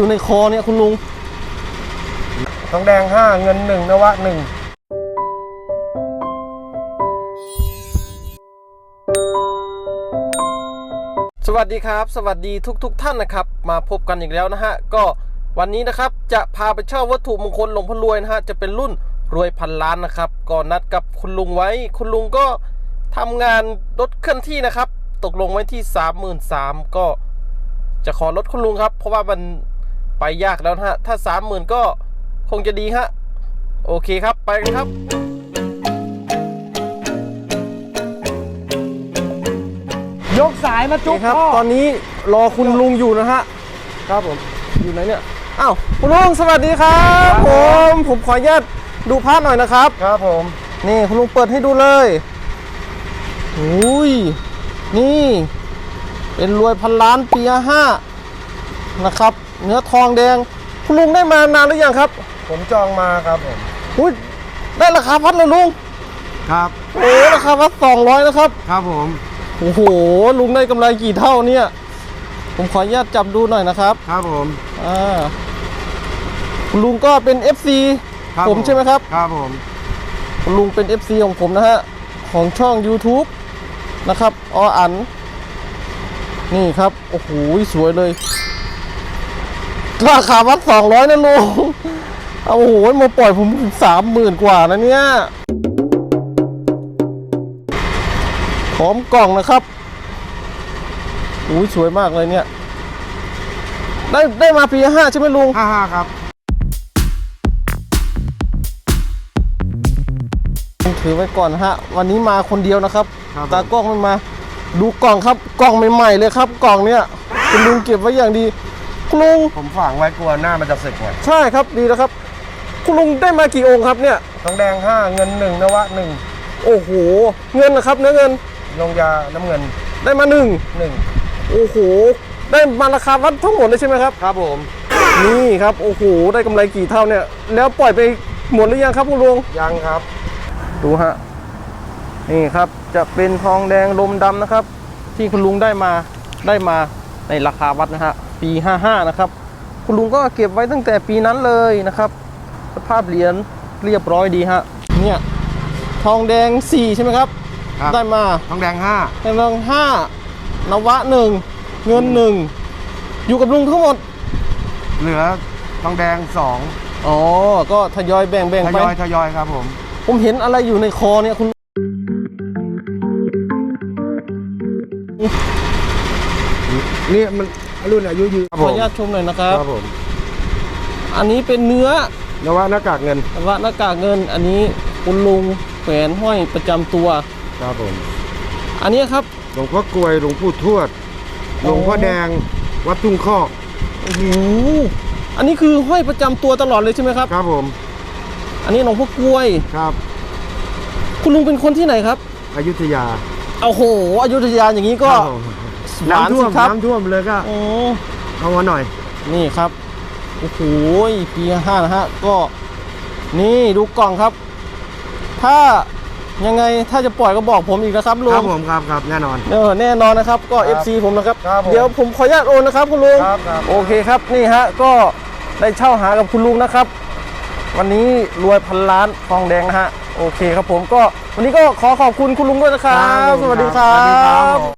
อยู่ในคอเนี่ยคุณลุงทองแดงห้าเงินหนึ่งนวะหนึ่งสวัสดีครับ สวัสดีทุกๆทท่านนะครับ มาพบกันอีกแล้วนะฮะ ก็วันนี้นะครับจะพาไปเช่าวัตถุมงคลหลวงพ่อรวยนะฮะ จะเป็นรุ่นรวยพันล้านนะครับ ก็นัดกับคุณลุงไว้ คุณลุงก็ทำงานรถเคลื่อนที่นะครับ ตกลงไว้ที่ 33,000ก็จะขอลดคุณลุงครับ เพราะว่ามัน ไปยากแล้วนะฮะ ถ้า30,000ก็คงจะดีฮะ โอเคครับไปกันครับ ยกสายมาจุ๊นี่บครับ พ่อตอนนี้รอคุณลุงอยู่นะฮะ ครับผม อยู่ไหนเนี่ย อ้าว คุณลุงสวัสดีครับ ผม ผมขออนุญาตดูภาพหน่อยนะครับ ครับผม นี่คุณลุงเปิดให้ดูเลยอุ้ย นี่ เป็นรวยพันล้านปีห้านะครับ เนื้อทองแดง คุณลุงได้มานานหรือยังครับผมจองมาครับผมอุ้ยได้ราคาพัดเลยลุงครับโอ้ราคาพัดสองร้อยนะครับครับผมโอ้โหลุงได้กำไรกี่เท่าเนี่ย ผมขออนุญาตจับดูหน่อยนะครับครับผมอ่าคุณลุงก็เป็น FC ครับผมใช่ไหมครับ ครับผมคุณลุงเป็น FC ของผมนะฮะ ของช่อง YouTube นะครับ ออัน นี่ครับ โอ้โห สวยเลย ราคาวัด200นะลุงเอาโอ้โหมาปล่อยผมสามหมื่นกว่านะเนี่ยพร้อมกล่องนะครับโอ้ยสวยมากเลยเนี่ย ได้ได้มาปีห้าใช่ไหมลุงห้าห้าครับ ถือไว้ก่อนนะฮะ วันนี้มาคนเดียวนะครับครับ ตากล้องไม่มา ดูกล่องครับ กล่องใหม่ๆเลยครับ กล่องเนี้ยคุณลุงเก็บไว้อย่างดี คุณลุงผมฝังไว้กลัวหน้ามันจะสึกไงใช่ครับดีแล้วครับ คุณลุงได้มากี่องค์ครับเนี่ย ทองแดงห้าเงินหนึ่งนวะหนึ่งโอ้โห เงินนะครับเนื้อเงินลงยาน้ำเงินได้มาหนึ่งหนึ่งโอ้โห ได้มาราคาวัดทั้งหมดเลยใช่ไหมครับ ครับผมนี่ครับโอ้โหได้กำไรกี่เท่าเนี่ย แล้วปล่อยไปหมดหรือยังครับคุณลุงยังครับดูฮะนี่ครับ จะเป็นทองแดงลมดำนะครับ ที่คุณลุงได้มาได้มาในราคาวัดนะฮะ ปี 55 นะครับ คุณลุงก็เก็บไว้ตั้งแต่ปีนั้นเลยนะครับ สภาพเหรียญเรียบร้อยดีฮะ เนี่ยทองแดง 4 ใช่ไหมครับ ครับ ได้มาทองแดงห้าทองแดงห้นวะหนึ่งเงินหนึ่งอยู่กับลุงทั้งหมด เหลือทองแดงสองอ๋อ ก็ทยอยแบ่งแบ่งทไป ยอยทยอยครับผม ผมเห็นอะไรอยู่ในคอเนี่ยคุณนี่มัน รุ่นอายุยืนขออนุญาตชมหน่อยนะครับ ครับผมอันนี้เป็นเนื้อนวะหน้ากากเงินแต่ว่าหน้ากากเงิน อันนี้คุณลุงแขวนห้อยประจำตัว ครับผมอันนี้ครับ หลวงพ่อกลวยหลวงปู่ทวดโอ้หลวงพ่อแดงวัดทุ่งคอกโอ้โห อันนี้คือห้อยประจำตัวตลอดเลยใช่ไหมครับ ครับผมอันนี้หลวงพ่อกล้วย ครับคุณลุงเป็นคนที่ไหนครับ อยุธยาโอ้โหอยุธยาอย่างนี้ก็ครับผม หวานน้ำท่วสิมครับ น้ำท่วมเลยก็โอ้ เอามาหน่อย นี่ครับ โอ้โหปีห้านะฮะ ก็ นี่ดูกล่องครับ ถ้ายังไงถ้าจะปล่อยก็บอกผมอีกนะครับลุครังบผมครับครับแน่นอน เออแน่นอนนะครับก็ ครับ FC ผมนะครับ ครับผมเดี๋ยวผมขออนุญาตโอนนะครับคุณลุงครับครับ โอเคครับนี่ฮะก็ได้เช่าหากับคุณลุงนะครับ วันนี้รวยพันล้านทองแดงนะฮะโอเคครับผมก็วันนี้ก็ขอขอบคุณคุณลุงด้วยนะครับ สวัสดีครัสวัสดีครับ บ